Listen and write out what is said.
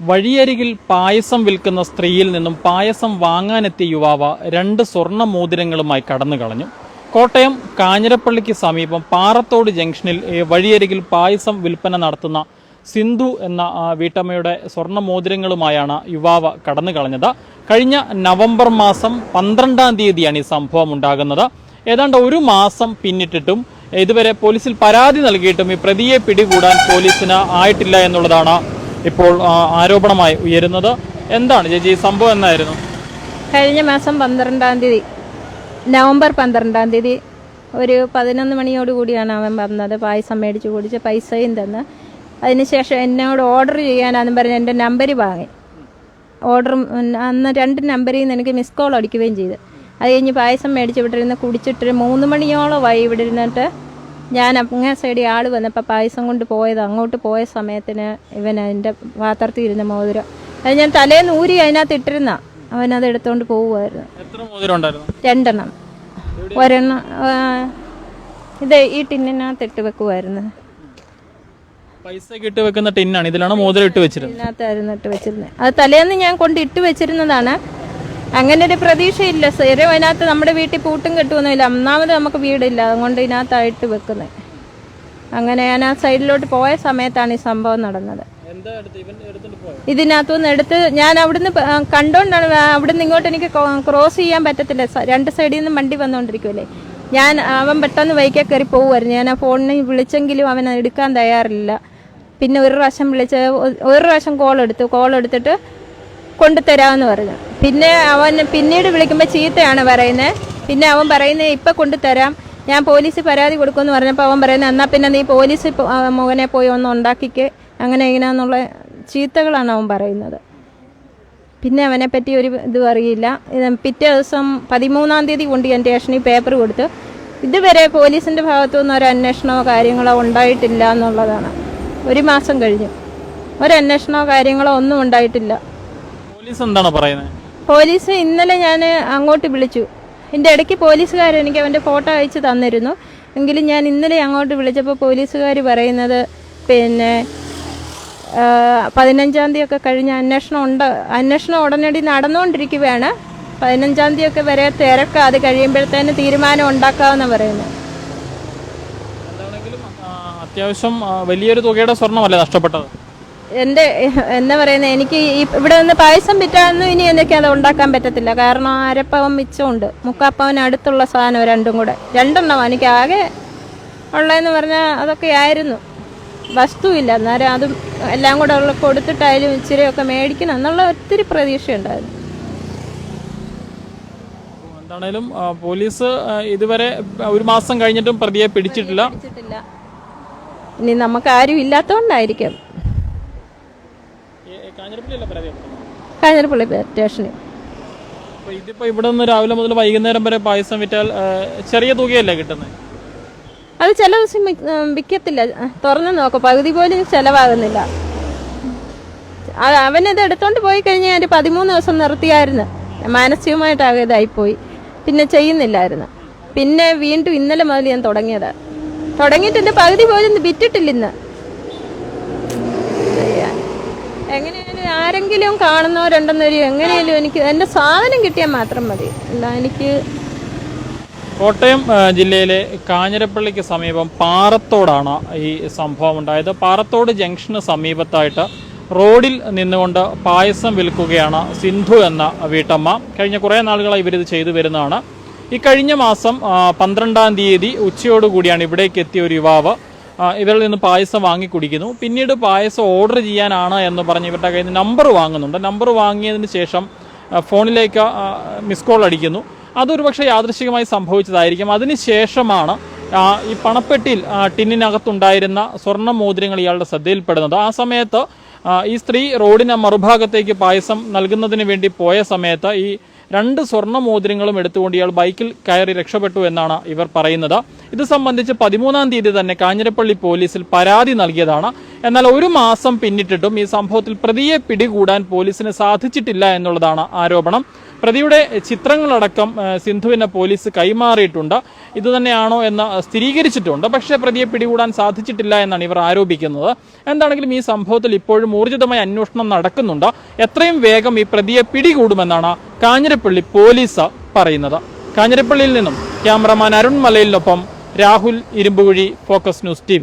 വഴിയരികിൽ പായസം വിൽക്കുന്ന സ്ത്രീയിൽ നിന്നും പായസം വാങ്ങാനെത്തിയ യുവാവ് രണ്ട് സ്വർണ മോതിരങ്ങളുമായി കടന്നു കളഞ്ഞു. കോട്ടയം കാഞ്ഞിരപ്പള്ളിക്ക് സമീപം പാറത്തോട് ജംഗ്ഷനിൽ വഴിയരികിൽ പായസം വിൽപ്പന നടത്തുന്ന സിന്ധു എന്ന വീട്ടമ്മയുടെ സ്വർണ മോതിരങ്ങളുമായാണ് യുവാവ് കടന്നു കളഞ്ഞത്. കഴിഞ്ഞ നവംബർ മാസം പന്ത്രണ്ടാം തീയതിയാണ് ഈ സംഭവം ഉണ്ടാകുന്നത്. ഏതാണ്ട് ഒരു മാസം പിന്നിട്ടിട്ടും ഇതുവരെ പോലീസിൽ പരാതി നൽകിയിട്ടും ഈ പ്രതിയെ പിടികൂടാൻ പോലീസിന് ആയിട്ടില്ല എന്നുള്ളതാണ് ഇപ്പോൾ ആരോപണമായി ഉയരുന്നത് എന്താണ്? ചേച്ചി സംഭവം എന്നായിരുന്നു? കഴിഞ്ഞ മാസം പന്ത്രണ്ടാം തീയതി നവംബർ പന്ത്രണ്ടാം തീയതി ഒരു പതിനൊന്ന് മണിയോട് കൂടിയാണ് അവൻ വന്നത്. പായസം മേടിച്ച് കുടിച്ച് പൈസയും തന്ന്. അതിനുശേഷം എന്നോട് ഓർഡർ ചെയ്യാനാന്നും പറഞ്ഞ് എന്റെ നമ്പർ വാങ്ങി. ഓർഡർ അന്ന് രണ്ട് നമ്പറിൽ നിന്ന് എനിക്ക് മിസ് കോൾ അടിക്കുകയും ചെയ്ത്. അത് കഴിഞ്ഞ് പായസം മേടിച്ച് ഇവിടെ ഇരുന്ന് കുടിച്ചിട്ട് മൂന്ന് മണിയോളമായി ഇവിടെ ഇരുന്നിട്ട് ഞാൻ അങ്ങേ സൈഡിൽ ആൾ വന്നപ്പോൾ പായസം കൊണ്ട് പോയത് അങ്ങോട്ട് പോയ സമയത്തിന് ഇവൻ എന്റെ പാത്രത്തിൽ ഇരുന്ന മോതിരം. അത് ഞാൻ തലേന്ന് ഊരി അതിനകത്ത് ഇട്ടിരുന്ന. അവനത് എടുത്തോണ്ട് പോവുമായിരുന്നു രണ്ടെണ്ണം. ഒരെണ്ണം ഇത് ഈ ടിന്നിനകത്ത് ഇട്ട് വെക്കുമായിരുന്നു പൈസ ഇട്ട് വെക്കുന്ന ടിന്നാണ്. ഇതിലാണ് മോതിരം ഇട്ട് വെച്ചിരുന്നത്? ഇതിനകത്തായിരുന്നു ഇട്ട് വെച്ചിരുന്നത്. അത് തലേന്ന് ഞാൻ കൊണ്ട് ഇട്ട് വെച്ചിരുന്നതാണ്. അങ്ങനെ ഒരു പ്രതീക്ഷയില്ല. സ്ഥിരം അതിനകത്ത് നമ്മുടെ വീട്ടിൽ പൂട്ടും കെട്ടുമൊന്നുമില്ല ഒന്നാമത് നമുക്ക് വീടില്ല. അതുകൊണ്ട് ഇതിനകത്തായിട്ട് വെക്കുന്നത് അങ്ങനെ ഞാൻ ആ സൈഡിലോട്ട് പോയ സമയത്താണ് ഈ സംഭവം നടന്നത്. ഇതിനകത്തു നിന്ന് പോയോ? ഇതിനകത്തുനിന്ന് എടുത്ത് ഞാൻ അവിടുന്ന് കണ്ടോണ്ടാണ് അവിടുന്ന് ഇങ്ങോട്ട് എനിക്ക് ക്രോ- ക്രോസ് ചെയ്യാൻ പറ്റത്തില്ല. രണ്ട് സൈഡിൽ നിന്നും വണ്ടി വന്നുകൊണ്ടിരിക്കുമല്ലേ ഞാൻ അവൻ പെട്ടെന്ന് ബൈക്കിൽ കയറി പോകുമായിരുന്നു ഞാൻ ആ ഫോണിന് വിളിച്ചെങ്കിലും അവൻ എടുക്കാൻ തയ്യാറില്ല. പിന്നെ ഒരു പ്രാവശ്യം വിളിച്ച് ഒരു പ്രാവശ്യം കോൾ എടുത്തു കോൾ എടുത്തിട്ട് കൊണ്ടുതരാമെന്ന് പറഞ്ഞു. പിന്നെ അവൻ പിന്നീട് വിളിക്കുമ്പോൾ ചീത്തയാണ് പറയുന്നത് പിന്നെ അവൻ പറയുന്നത് ഇപ്പം കൊണ്ടുതരാം. ഞാൻ പോലീസിൽ പരാതി കൊടുക്കുമെന്ന് പറഞ്ഞപ്പോൾ അവൻ പറയുന്നത് എന്നാൽ പിന്നെ നീ പോലീസ് മോനെ പോയി ഒന്ന് ഉണ്ടാക്കിക്ക്. അങ്ങനെ ഇങ്ങനെയെന്നുള്ള ചീത്തകളാണ് അവൻ പറയുന്നത്. പിന്നെ അവനെ പറ്റി ഒരു ഇതും അറിയില്ല. പിറ്റേ ദിവസം പതിമൂന്നാം തീയതി കൊണ്ട് ഞാൻ സ്റ്റേഷനിൽ പേപ്പർ കൊടുത്തു. ഇതുവരെ പോലീസിന്റെ ഭാഗത്തുനിന്ന് ഒരു അന്വേഷണമോ കാര്യങ്ങളോ ഉണ്ടായിട്ടില്ല എന്നുള്ളതാണ്. ഒരു മാസം കഴിഞ്ഞു. ഒരു അന്വേഷണമോ കാര്യങ്ങളോ ഒന്നും ഉണ്ടായിട്ടില്ല. പോലീസ് എന്താണ് പറയുന്നത് പോലീസ് ഇന്നലെ ഞാൻ അങ്ങോട്ട് വിളിച്ചു. എന്റെ ഇടയ്ക്ക് പോലീസുകാർ എനിക്ക് അവന്റെ ഫോട്ടോ അയച്ച് തന്നിരുന്നു. എങ്കിലും ഞാൻ ഇന്നലെ അങ്ങോട്ട് വിളിച്ചപ്പോൾ പോലീസുകാർ പറയുന്നത് പിന്നെ പതിനഞ്ചാം തീയതി ഒക്കെ കഴിഞ്ഞ് അന്വേഷണം ഉണ്ട് അന്വേഷണം ഉടനടി നടന്നുകൊണ്ടിരിക്കുകയാണ്. പതിനഞ്ചാം തീയതി ഒക്കെ വരെ തിരക്ക് അത് കഴിയുമ്പോഴത്തേന് തീരുമാനം ഉണ്ടാക്കാമെന്ന് പറയുന്നത്. അത്യാവശ്യം വലിയൊരു തുകയുടെ സ്വർണമല്ലേ നഷ്ടപ്പെട്ടത്? എന്റെ എന്താ പറയുന്നത് എനിക്ക് ഈ ഇവിടെ നിന്ന് പായസം വിറ്റാന്നും ഇനി എനിക്ക് അത് ഉണ്ടാക്കാൻ പറ്റത്തില്ല. കാരണം അരപ്പവൻ മിച്ചമുണ്ട്. മുക്കാപ്പവൻ അടുത്തുള്ള സാധനം രണ്ടും കൂടെ. രണ്ടെണ്ണം എനിക്ക് ആകെ ഉള്ളതെന്ന് പറഞ്ഞാൽ അതൊക്കെ ആയിരുന്നു. വസ്തുവില്ല. അന്നേരം അതും എല്ലാം കൂടെ ഉള്ള കൊടുത്തിട്ടായാലും ഇച്ചിരിയൊക്കെ മേടിക്കണം എന്നുള്ള ഒത്തിരി പ്രതീക്ഷയുണ്ടായിരുന്നു. എന്താണേലും പോലീസ് ഇതുവരെ ഒരു മാസം കഴിഞ്ഞിട്ടും പ്രതിയെ പിടിച്ചിട്ടില്ല. പിടിച്ചിട്ടില്ല. ഇനി നമുക്ക് ആരും ഇല്ലാത്തതുകൊണ്ടായിരിക്കും. കാഞ്ഞിരപ്പള്ളി സ്റ്റേഷനിൽ. ഇതിപ്പോ ഇവിടെ നിന്ന് രാവിലെ മുതൽ വൈകുന്നേരം വരെ പായസം വിറ്റാൽ ചെറിയ തുകയല്ലേ കിട്ടുന്നത്? അത് ചില ദിവസം വിൽക്കത്തില്ല തുറന്നു നോക്കും. പകുതി പോലും ചെലവാകുന്നില്ല. അവനത് എടുത്തോണ്ട് പോയി കഴിഞ്ഞാൽ ഒരു പതിമൂന്ന് ദിവസം നിർത്തിയായിരുന്നു. മാനസികമായിട്ടാകെ ഇതായിപ്പോയി. പിന്നെ ചെയ്യുന്നില്ലായിരുന്നു. പിന്നെ വീണ്ടും ഇന്നലെ മുതൽ ഞാൻ തുടങ്ങിയത്. തുടങ്ങിയിട്ട് എന്റെ പകുതി പോലും വിറ്റിട്ടില്ല ഇന്ന് ചെയ്യാൻ. എങ്ങനെയായാലും ആരെങ്കിലും കാണുന്നവരുണ്ടെന്നൊരു എങ്ങനെയാലും എനിക്ക് എന്റെ സാധനം കിട്ടിയാൽ മാത്രം മതി. അല്ല എനിക്ക് കോട്ടയം ജില്ലയിലെ കാഞ്ഞിരപ്പള്ളിക്ക് സമീപം പാറത്തോടാണ് ഈ സംഭവം ഉണ്ടായത്. പാറത്തോട് ജംഗ്ഷന് സമീപത്തായിട്ട് റോഡിൽ നിന്നുകൊണ്ട് പായസം വിൽക്കുകയാണ് സിന്ധു എന്ന വീട്ടമ്മ. കഴിഞ്ഞ കുറേ നാളുകളായി ഇവരിത് ചെയ്തു വരുന്നതാണ്. ഈ കഴിഞ്ഞ മാസം പന്ത്രണ്ടാം തീയതി ഉച്ചയോടുകൂടിയാണ് ഇവിടേക്ക് എത്തിയ ഒരു യുവാവ്. ഇവരിൽ നിന്ന് പായസം വാങ്ങി കുടിക്കുന്നു. പിന്നീട് പായസം ഓർഡർ ചെയ്യാനാണ് എന്ന് പറഞ്ഞ് ഇവരുടെ കയ്യിൽ നിന്ന് നമ്പർ വാങ്ങുന്നുണ്ട്. നമ്പർ വാങ്ങിയതിന് ശേഷം ഫോണിലേക്ക് മിസ് കോൾ അടിക്കുന്നു. അതൊരു പക്ഷേ യാദൃശികമായി സംഭവിച്ചതായിരിക്കും. അതിനുശേഷമാണ് ശേഷമാണ് ഈ പണപ്പെട്ടിയിൽ ടിന്നിനകത്തുണ്ടായിരുന്ന സ്വർണ മോതിരങ്ങൾ ഇയാളുടെ ശ്രദ്ധയിൽപ്പെടുന്നത്. ആ സമയത്ത് ഈ സ്ത്രീ റോഡിന് മറുഭാഗത്തേക്ക് പായസം നൽകുന്നതിന് വേണ്ടി പോയ സമയത്ത് ഈ രണ്ട് സ്വർണ മോതിരങ്ങളും എടുത്തുകൊണ്ട് ഇയാൾ ബൈക്കിൽ കയറി രക്ഷപ്പെട്ടു എന്നാണ് ഇവർ പറയുന്നത്. ഇത് സംബന്ധിച്ച് പതിമൂന്നാം തീയതി തന്നെ കാഞ്ഞിരപ്പള്ളി പോലീസിൽ പരാതി നൽകിയതാണ്. എന്നാൽ ഒരു മാസം പിന്നിട്ടിട്ടും ഈ സംഭവത്തിൽ പ്രതിയെ പിടികൂടാൻ പോലീസിന് സാധിച്ചിട്ടില്ല എന്നുള്ളതാണ് ആരോപണം. പ്രതിയുടെ ചിത്രങ്ങളടക്കം സിന്ധുവിന് പോലീസ് കൈമാറിയിട്ടുണ്ട്. ഇതുതന്നെയാണോ എന്ന് സ്ഥിരീകരിച്ചിട്ടുണ്ട്. പക്ഷേ പ്രതിയെ പിടികൂടാൻ സാധിച്ചിട്ടില്ല എന്നാണ് ഇവർ ആരോപിക്കുന്നത്. എന്താണെങ്കിലും ഈ സംഭവത്തിൽ ഇപ്പോഴും ഊർജിതമായ അന്വേഷണം നടക്കുന്നുണ്ട്. എത്രയും വേഗം ഈ പ്രതിയെ പിടികൂടുമെന്നാണ് കാഞ്ഞിരപ്പള്ളി പോലീസ് പറയുന്നത്. കാഞ്ഞിരപ്പള്ളിയിൽ നിന്നും cameraman Arun മലയിലിനൊപ്പം Rahul Irumbukuzhi focus news T